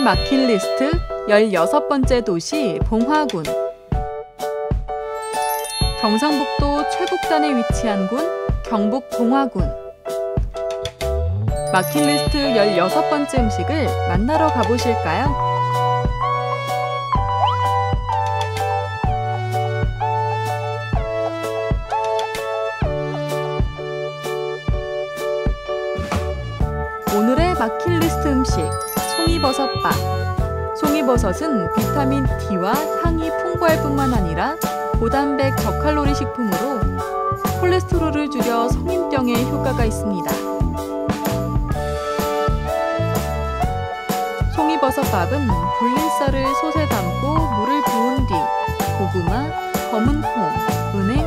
막힌 리스트 16번째 도시 봉화군. 경상북도 최북단에 위치한 군 경북 봉화군. 막힌 리스트 16번째 음식을 만나러 가보실까요? 오늘의 마킬리스트 음식 송이버섯밥 송이버섯은 비타민 D와 향이 풍부할 뿐만 아니라 고단백 저칼로리 식품으로 콜레스테롤을 줄여 성인병에 효과가 있습니다. 송이버섯밥은 불린 쌀을 솥에 담고 물을 부은 뒤 고구마, 검은 콩, 은행,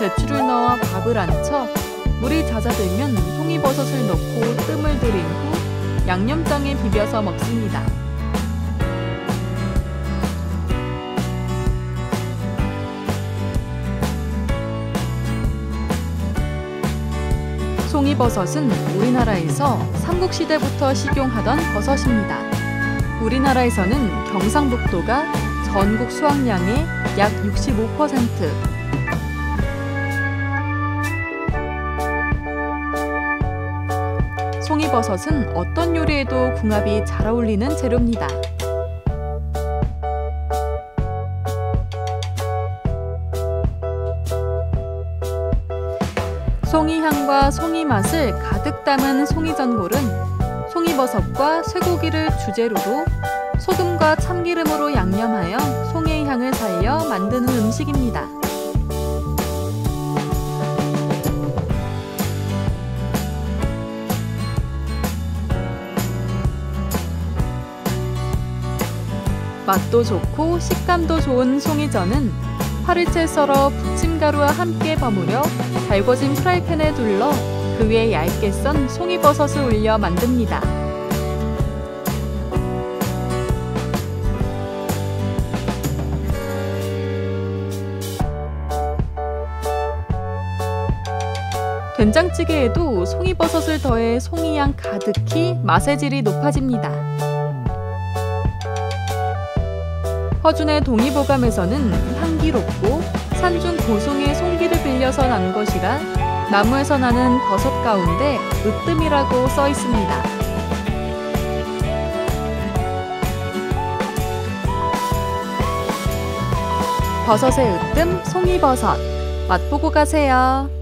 배추를 넣어 밥을 안쳐 물이 잦아들면 송이버섯을 넣고 뜸을 들인 후 양념장에 비벼서 먹습니다. 송이버섯은 우리나라에서 삼국시대부터 식용하던 버섯입니다. 우리나라에서는 경상북도가 전국 수확량의 약 65%, 송이버섯은 어떤 요리에도 궁합이 잘 어울리는 재료입니다. 송이향과 송이 맛을 가득 담은 송이전골은 송이버섯과 쇠고기를 주재료로 소금과 참기름으로 양념하여 송이의 향을 살려 만드는 음식입니다. 맛도 좋고 식감도 좋은 송이전은 파를 썰어 부침가루와 함께 버무려 달궈진 프라이팬에 둘러 그 위에 얇게 썬 송이버섯을 올려 만듭니다. 된장찌개에도 송이버섯을 더해 송이향 가득히 맛의 질이 높아집니다. 허준의 동의보감에서는 향기롭고 산중 고송의 송기를 빌려서 난 것이라 나무에서 나는 버섯 가운데 으뜸이라고 써 있습니다. 버섯의 으뜸 송이버섯 맛보고 가세요.